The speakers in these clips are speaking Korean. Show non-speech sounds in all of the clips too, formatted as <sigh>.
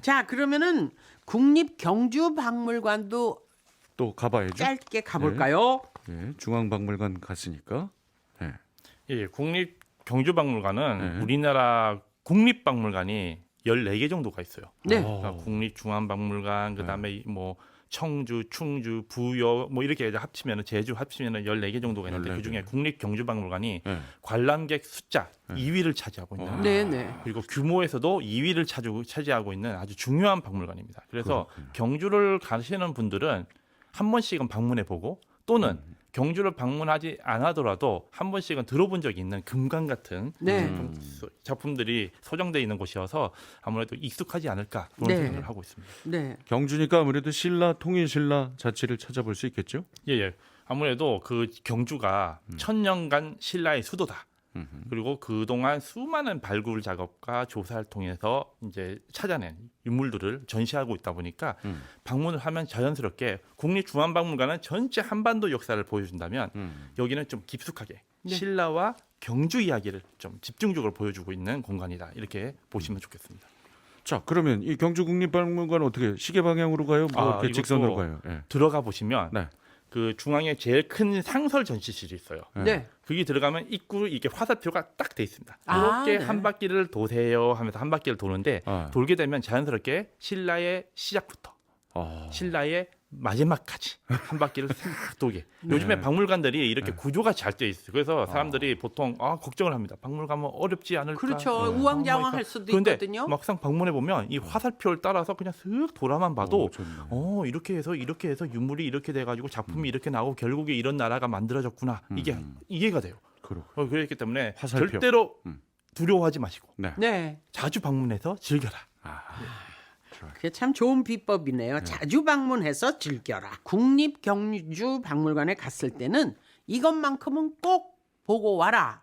자 그러면은 국립경주박물관도 또 가봐야죠. 짧게 가볼까요? 예, 중앙박물관 갔으니까. 예. 예, 국립 경주박물관은 네. 우리나라 국립박물관이 14개 정도가 있어요. 네. 어. 그러니까 국립중앙박물관 그다음에 뭐 청주, 충주, 부여 뭐 이렇게 합치면 제주 합치면 14개 정도가 있는데 14개. 그중에 국립경주박물관이 예. 관람객 숫자 2위를 차지하고 있는 어. 네네. 그리고 규모에서도 2위를 차지하고, 차지하고 있는 아주 중요한 박물관입니다. 그래서 그렇군요. 경주를 가시는 분들은 한 번씩은 방문해 보고 또는 음. 경주를 방문하지 않아더라도 한 번씩은 들어본 적이 있는 금관 같은 네. 음. 소- 작품 들이 소장되어 있는 곳이어서 아무래도 익숙하지 않을까 그런 네. 생각을 하고 있습니다. 네. 경주니까 아무래도 신라 통일 신라 자체를 찾아볼 수 있겠죠. 예, 예. 아무래도 그 경주가 천년간 신라의 수도다. 음. 그리고 그동안 수많은 발굴 작업과 조사를 통해서 이제 찾아낸 유물들을 전시하고 있다 보니까 음. 방문을 하면 자연스럽게 국립중앙박물관은 전체 한반도 역사를 보여준다면 음. 여기는 좀 깊숙하게 네. 신라와 경주 이야기를 좀 집중적으로 보여주고 있는 공간이다 이렇게 보시면 좋겠습니다. 자, 그러면 이 경주 국립박물관 어떻게 시계 방향으로 가요? 뭐 아, 이것도 직선으로 가요? 예. 들어가 보시면 네. 그 중앙에 제일 큰 상설 전시실이 있어요. 네. 네. 거기 들어가면 입구 이게 화살표가 딱 돼 있습니다. 아, 이렇게 네. 한 바퀴를 도세요 하면서 한 바퀴를 도는데 아. 돌게 되면 자연스럽게 신라의 시작부터 아. 신라의 마지막까지 <laughs> 한 바퀴를 싹 돌게. 네. 요즘에 박물관들이 이렇게 네. 구조가 잘 돼 있어요. 그래서 사람들이 보통 아 걱정을 합니다. 박물관 뭐 어렵지 않을까. 그렇죠. 어, 뭐 우왕좌왕할 이거. 수도 그런데 있거든요. 막상 방문해 보면 이 화살표를 따라서 그냥 슥 돌아만 봐도 오, 좋네. 어 이렇게 해서 이렇게 해서 유물이 이렇게 돼가지고 작품이 이렇게 나오고 결국에 이런 나라가 만들어졌구나 이게 음. 이해가 돼요. 그렇고. 어, 그렇기 때문에 화살표. 절대로 음. 두려워하지 마시고 네. 네. 자주 방문해서 즐겨라. 아. 그게 참 좋은 비법이네요. 자주 방문해서 즐겨라. 국립경주 박물관에 갔을 때는 이것만큼은 꼭 보고 와라.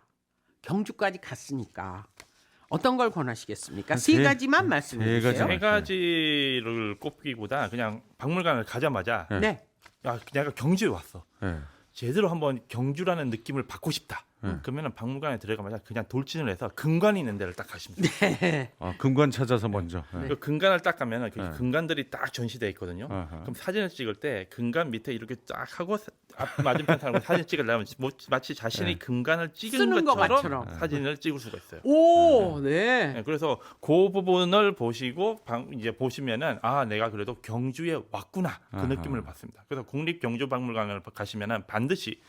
경주까지 갔으니까 어떤 걸 권하시겠습니까? 세 세- 가지만 말씀해 세 주세요. 세 가지를 꼽기보다 그냥 박물관을 가자마자 네. 네. 야 내가 경주에 왔어. 예. 제대로 한번 경주라는 느낌을 받고 싶다. 네. 그러면 박물관에 들어가마자 그냥 돌진을 해서 근관이 있는 데를 딱 가시면 돼요. 네. 아, 금관 찾아서 먼저. 예. 그 근관을 딱 가면은 그 네. 근관들이 딱 전시돼 있거든요. 아하. 그럼 사진을 찍을 때 근간 밑에 이렇게 딱 하고 사- 앞 맞은편 사람과 사진 찍으려면 뭐- 마치 자신이 네. 근간을 찍은 쓰는 것 것처럼, 같처럼. 사진을 찍을 수가 있어요. 오, 네. 네, 그래서 그 부분을 보시고 방- 이제 보시면은 아 내가 그래도 경주에 왔구나 그 아하. 느낌을 받습니다. 그래서 국립 경주박물관을 가시면은 반드시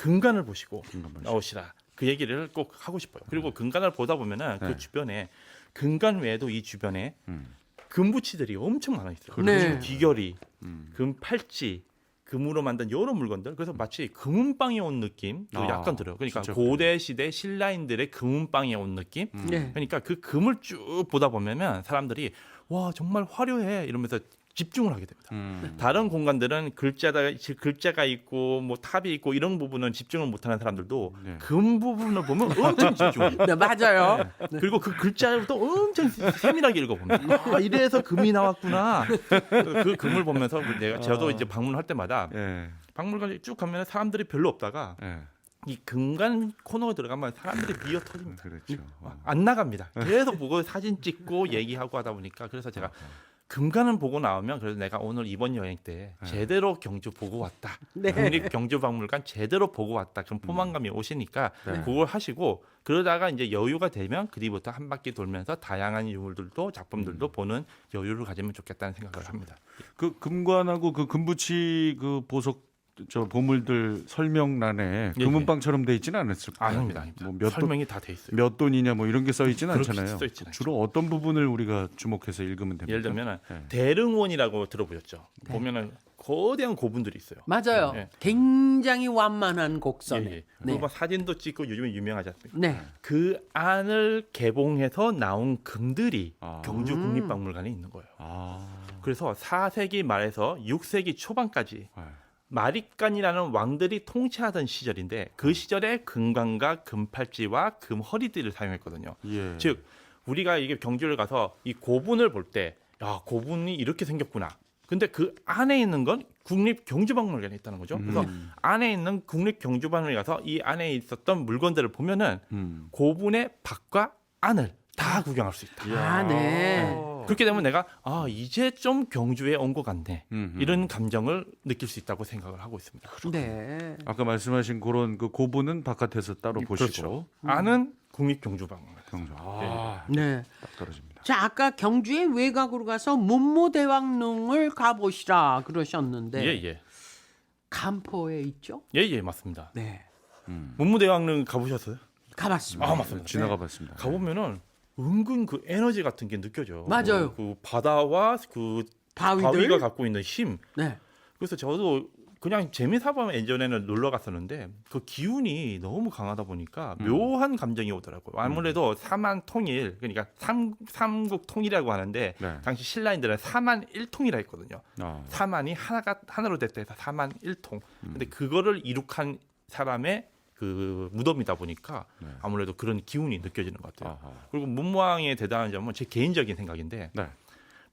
근간을 보시고 보시고. 나오시라 그 얘기를 꼭 하고 싶어요. 그리고 근간을 보다 보면은 네. 그 주변에 근간 외에도 이 주변에 음. 금부치들이 엄청 많아 있어요. 네. 귀걸이, 음. 금 팔찌, 금으로 만든 여러 물건들. 그래서 마치 금은방에 온 느낌도 아, 약간 들어요. 그러니까 진짜 고대 시대 신라인들의 금은방에 온 느낌. 음. 네. 그러니까 그 금을 쭉 보다 보면은 사람들이 와 정말 화려해 이러면서 집중을 하게 됩니다. 음. 다른 공간들은 글자가 글자가 있고 뭐 탑이 있고 이런 부분은 집중을 못하는 사람들도 네. 금 부분을 보면 엄청 집중해요. 네, 맞아요. 그리고 그 글자도 엄청 세밀하게 읽어봅니다. 아, 이래서 금이 나왔구나. 그 금을 보면서 내가 저도 이제 방문할 때마다 예. 박물관에 쭉 가면 사람들이 별로 없다가 예. 이 금간 코너에 들어가면 사람들이 미어 터집니다. 그렇죠. 어. 안 나갑니다. 계속 보고 사진 찍고 얘기하고 하다 보니까 그래서 제가 금간은 보고 나오면 그래도 내가 오늘 이번 여행 때 제대로 경주 보고 왔다. 네. 국립 경주박물관 제대로 보고 왔다. 그럼 포만감이 오시니까 네. 그걸 하시고 그러다가 이제 여유가 되면 그 뒤부터 한 바퀴 돌면서 다양한 유물들도 작품들도 보는 여유를 가지면 좋겠다는 생각을 합니다. 그 금관하고 그 금부치 그 보석 저 보물들 설명란에 예, 금은방처럼 돼 있지는 않았을 거예요. 아닙니다. 아닙니다. 뭐몇 돈, 설명이 다 돼 있어요. 몇 돈이냐 뭐 이런 게 써 있지는 그렇게 않잖아요. 써 있지는 주로 어떤 부분을 우리가 주목해서 읽으면 됩니까? 예를 들면 네. 대릉원이라고 들어보셨죠? 네. 보면은 거대한 고분들이 있어요. 맞아요. 네. 굉장히 완만한 곡선에. 예, 예. 네. 그리고 막 사진도 찍고 요즘에 유명하지 않습니까? 네. 그 안을 개봉해서 나온 금들이 아. 경주 음. 국립박물관에 있는 거예요. 아. 그래서 4세기 말에서 6세기 초반까지 네. 마립간이라는 왕들이 통치하던 시절인데 음. 그 시절에 금관과 금팔찌와 금허리띠를 사용했거든요. 예. 즉 우리가 이게 경주를 가서 이 고분을 볼 때 야 고분이 이렇게 생겼구나. 근데 그 안에 있는 건 국립 경주박물관에 있다는 거죠. 그래서 음. 안에 있는 국립 경주박물관에 가서 이 안에 있었던 물건들을 보면은 음. 고분의 밖과 안을 다 구경할 수 있다. 아, 네. 어. 그렇게 되면 내가 아 이제 좀 경주에 온 것 같네 음, 음. 이런 감정을 느낄 수 있다고 생각을 하고 있습니다. 네. 아까 말씀하신 그런 그 고분은 바깥에서 따로 보시고 그렇죠. 아는 국립 경주박물관. 경주. 아, 네. 딱 떨어집니다. 자, 아까 경주에 외곽으로 가서 문무대왕릉을 가보시라 그러셨는데 예 예. 간포에 있죠? 예, 예, 맞습니다. 네. 문무대왕릉 가보셨어요? 가봤습니다. 아, 맞습니다. 지나가 봤습니다. 가보면은 은근 그 에너지 같은 게 느껴져. 맞아요. 그 바다와 그 바위들. 바위가 갖고 있는 힘. 네. 그래서 저도 그냥 재미삼아 예전에는 놀러 갔었는데 그 기운이 너무 강하다 보니까 음. 묘한 감정이 오더라고요. 아무래도 사만 통일 그러니까 삼 삼국 통일이라고 하는데 네. 당시 신라인들은 사만 일통이라 했거든요. 아, 사만이 하나가 하나로 됐다 해서 사만 일통. 음. 근데 그거를 이룩한 사람의 그 무덤이다 보니까 네. 아무래도 그런 기운이 느껴지는 것 같아요. 아하. 그리고 문무왕의 대단한 점은 제 개인적인 생각인데 네.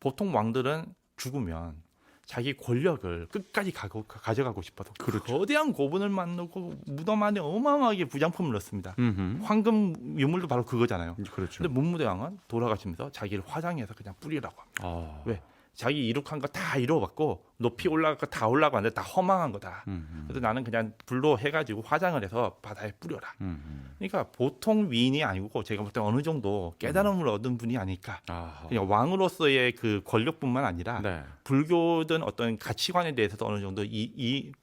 보통 왕들은 죽으면 자기 권력을 끝까지 가고, 가져가고 싶어서 그렇죠. 거대한 고분을 만들고 무덤 안에 어마어마하게 부장품을 넣습니다. 음흠. 황금 유물도 바로 그거잖아요. 그렇죠. 근데 문무대왕은 돌아가시면서 자기를 화장해서 그냥 뿌리라고 합니다. 아. 왜? 자기 이룩한 거 다 이루어봤고 높이 올라갈 거 다 올라가는데 다 허망한 거다. 음, 그래서 나는 그냥 불로 해가지고 화장을 해서 바다에 뿌려라. 음, 음. 그러니까 보통 위인이 아니고 제가 볼 때 어느 정도 깨달음을 얻은 분이 아닐까. 아하. 그냥 왕으로서의 그 권력뿐만 아니라 네. 불교든 어떤 가치관에 대해서도 어느 정도 이, 이 음,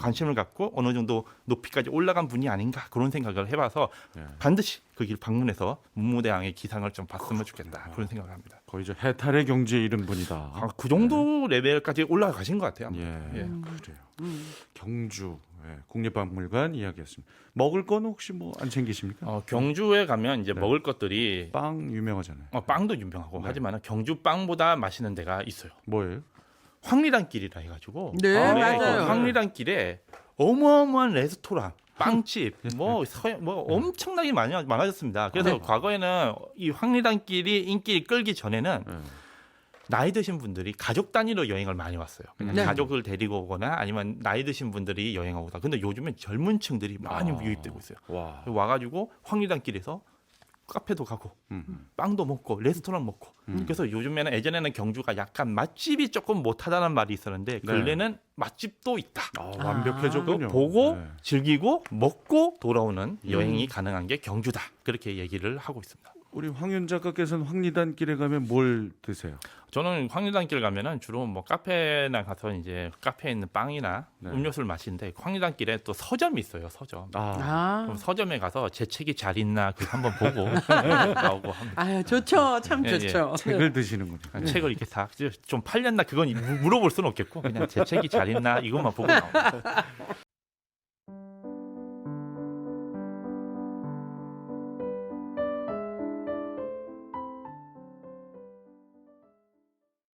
관심을 갖고 어느 정도 높이까지 올라간 분이 아닌가 그런 생각을 해봐서 네. 반드시 그 길 방문해서 문무대왕의 기상을 좀 봤으면 좋겠다 그런 생각을 합니다. 거의 저 해탈의 경지에 이른 분이다. 아, 그 정도 레벨까지 올라가신 것 같아요. 예, 예. 그래요. 경주 예, 국립박물관 이야기였습니다. 먹을 건 혹시 뭐 안 챙기십니까? 어, 경주에 가면 이제 네. 먹을 것들이 빵 유명하잖아요. 어, 빵도 유명하고 네. 하지만 경주 빵보다 맛있는 데가 있어요. 뭐예요? 황리단길이라 해가지고 네, 아, 맞아요. 그 황리단길에 어마어마한 레스토랑, 빵집, 뭐, 서, 뭐 엄청나게 많이 많아졌습니다. 그래서 네. 과거에는 이 황리단길이 인기를 끌기 전에는 예. 나이 드신 분들이 가족 단위로 여행을 많이 왔어요. 그냥 네. 가족을 데리고 오거나 아니면 나이 드신 분들이 여행하고 오다. 근데 요즘엔 젊은 층들이 많이 아. 유입되고 있어요. 와. 와가지고 황리단길에서 카페도 가고 음. 빵도 먹고 레스토랑 먹고 음. 그래서 요즘에는 예전에는 경주가 약간 맛집이 조금 못하다는 말이 있었는데 근래는 맛집도 있다. 아, 완벽해졌군요. 보고 네. 즐기고 먹고 돌아오는 여행이 가능한 게 경주다. 그렇게 얘기를 하고 있습니다. 우리 황윤 작가께서는 황리단 길에 가면 뭘 드세요? 저는 황리단 길 가면은 주로 뭐 카페나 가서 이제 카페에 있는 빵이나 네. 음료수를 마시는데 황리단 길에 또 서점이 있어요. 서점. 아, 아. 그럼 서점에 가서 제 책이 잘 있나 그 한번 보고 <laughs> 나오고 합니다. 아유, 좋죠. 참 예, 예. 좋죠. 책을 드시는군요. 그냥 책을 이렇게 다 좀 팔렸나 그건 무- 물어볼 수는 없겠고 그냥 제 책이 잘 있나 이것만 보고 나옵니다. <laughs>